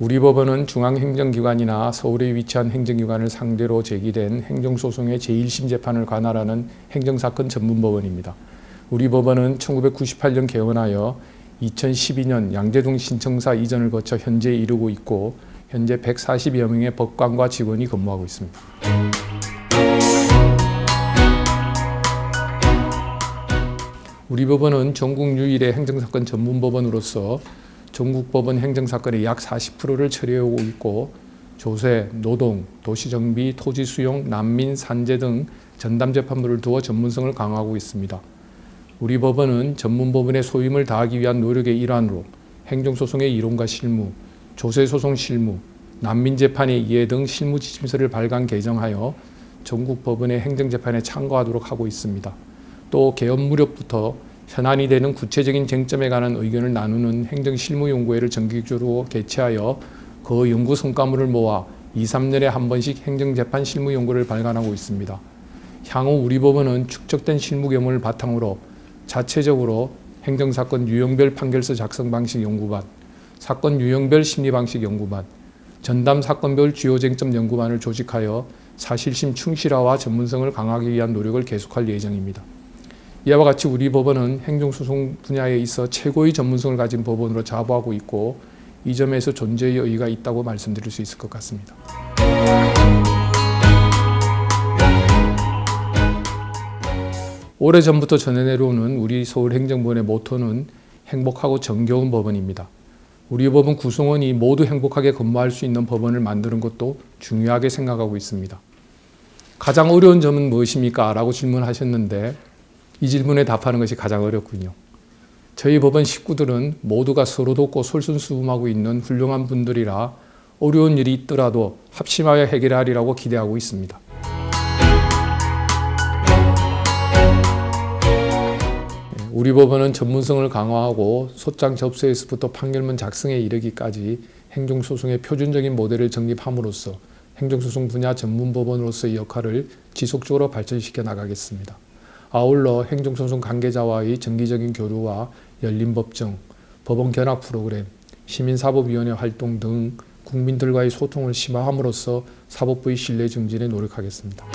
우리 법원은 중앙행정기관이나 서울에 위치한 행정기관을 상대로 제기된 행정소송의 제1심 재판을 관할하는 행정사건 전문법원입니다. 우리 법원은 1998년 개원하여 2012년 양재동 신청사 이전을 거쳐 현재 이르고 있고 현재 140여 명의 법관과 직원이 근무하고 있습니다. 우리 법원은 전국 유일의 행정사건 전문법원으로서 전국 법원 행정사건의 약 40%를 처리하고 있고 조세, 노동, 도시정비, 토지 수용, 난민, 산재 등 전담 재판부를 두어 전문성을 강화하고 있습니다. 우리 법원은 전문 법원의 소임을 다하기 위한 노력의 일환으로 행정소송의 이론과 실무, 조세소송 실무, 난민 재판의 이해 등 실무 지침서를 발간 개정하여 전국 법원의 행정 재판에 참고하도록 하고 있습니다. 또 개업 무렵부터 현안이 되는 구체적인 쟁점에 관한 의견을 나누는 행정실무연구회를 정기적으로 개최하여 그 연구 성과물을 모아 2, 3년에 한 번씩 행정재판 실무연구를 발간하고 있습니다. 향후 우리 법원은 축적된 실무 경험을 바탕으로 자체적으로 행정사건 유형별 판결서 작성 방식 연구반, 사건 유형별 심리 방식 연구반, 전담 사건별 주요 쟁점 연구반을 조직하여 사실심 충실화와 전문성을 강화하기 위한 노력을 계속할 예정입니다. 이와 같이 우리 법원은 행정소송 분야에 있어 최고의 전문성을 가진 법원으로 자부하고 있고 이 점에서 존재의 의의가 있다고 말씀드릴 수 있을 것 같습니다. 오래전부터 전해내려오는 우리 서울행정법원의 모토는 행복하고 정겨운 법원입니다. 우리 법원 구성원이 모두 행복하게 근무할 수 있는 법원을 만드는 것도 중요하게 생각하고 있습니다. 가장 어려운 점은 무엇입니까? 라고 질문하셨는데 이 질문에 답하는 것이 가장 어렵군요. 저희 법원 식구들은 모두가 서로 돕고 솔선수범하고 있는 훌륭한 분들이라 어려운 일이 있더라도 합심하여 해결하리라고 기대하고 있습니다. 우리 법원은 전문성을 강화하고 소장 접수에서부터 판결문 작성에 이르기까지 행정소송의 표준적인 모델을 정립함으로써 행정소송 분야 전문 법원으로서의 역할을 지속적으로 발전시켜 나가겠습니다. 아울러 행정소송 관계자와의 정기적인 교류와 열린 법정, 법원 견학 프로그램, 시민사법위원회 활동 등 국민들과의 소통을 심화함으로써 사법부의 신뢰 증진에 노력하겠습니다.